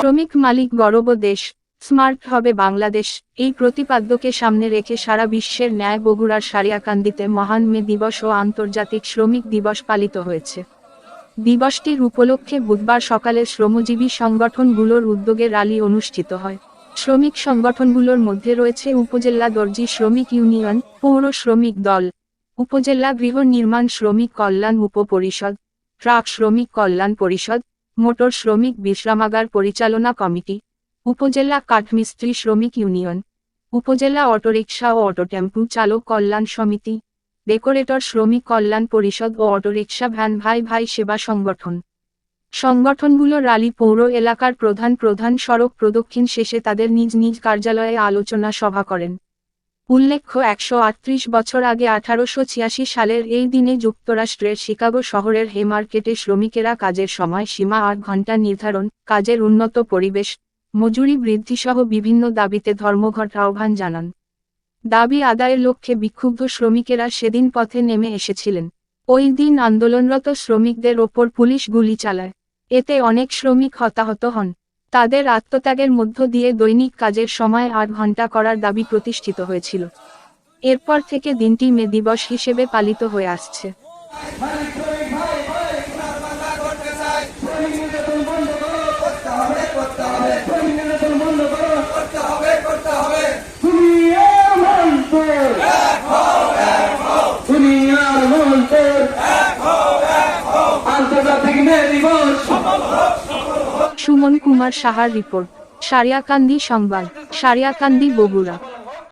শ্রমিক মালিক গরব দেশ, স্মার্ট হবে বাংলাদেশ, এই প্রতিপাদ্যকে সামনে রেখে সারা বিশ্বের ন্যায় বগুড়ার সারিয়াকান্দিতে মহান মে দিবস ও আন্তর্জাতিক শ্রমিক দিবস পালিত হয়েছে। দিবসটির উপলক্ষে বুধবার সকালে শ্রমজীবী সংগঠনগুলোর উদ্যোগে র্যালি অনুষ্ঠিত হয়। শ্রমিক সংগঠনগুলোর মধ্যে রয়েছে উপজেলা দর্জি শ্রমিক ইউনিয়ন, পৌর শ্রমিক দল, উপজেলা গৃহ নির্মাণ শ্রমিক কল্যাণ উপপরিষদ, ট্রাক শ্রমিক কল্যাণ পরিষদ মোটর শ্রমিক বিশ্রামাগার পরিচালনা কমিটি, উপজেলা কাঠমিস্ত্রি শ্রমিক ইউনিয়ন, উপজেলা অটোরিকশা ও অটোটেম্পু চালক কল্যাণ সমিতি, ডেকোরেটর শ্রমিক কল্যাণ পরিষদ ও অটোরিকশা ভ্যান ভাই ভাই সেবা সংগঠন। সংগঠনগুলো রালি পৌর এলাকার প্রধান প্রধান সড়ক প্রদক্ষিণ শেষে তাদের নিজ নিজ কার্যালয়ে আলোচনা সভা করেন। উল্লেখ্য, একশো আটত্রিশ বছর আগে আঠারোশো ছিয়াশি সালের এই দিনে যুক্তরাষ্ট্রের শিকাগো শহরের হেমার্কেটে শ্রমিকেরা কাজের সময় সীমা আট ঘণ্টা নির্ধারণ, কাজের উন্নত পরিবেশ, মজুরি বৃদ্ধিসহ বিভিন্ন দাবিতে ধর্মঘট আহ্বান জানান। দাবি আদায়ের লক্ষ্যে বিক্ষুব্ধ শ্রমিকেরা সেদিন পথে নেমে এসেছিলেন। ওই দিন আন্দোলনরত শ্রমিকদের ওপর পুলিশ গুলি চালায়। এতে অনেক শ্রমিক হতাহত হন। তাদের আত্মত্যাগের মধ্য দিয়ে দৈনিক কাজের সময় আট ঘণ্টা করার দাবি প্রতিষ্ঠিত হয়েছিল। এরপর থেকে দিনটি মে দিবস হিসেবে পালিত হয়ে আসছে। আন্তর্জাতিক মে দিবস। সুমন কুমার সাহার রিপোর্ট সারিয়াকান্দি সংবাদ সারিয়াকান্দি বগুড়া।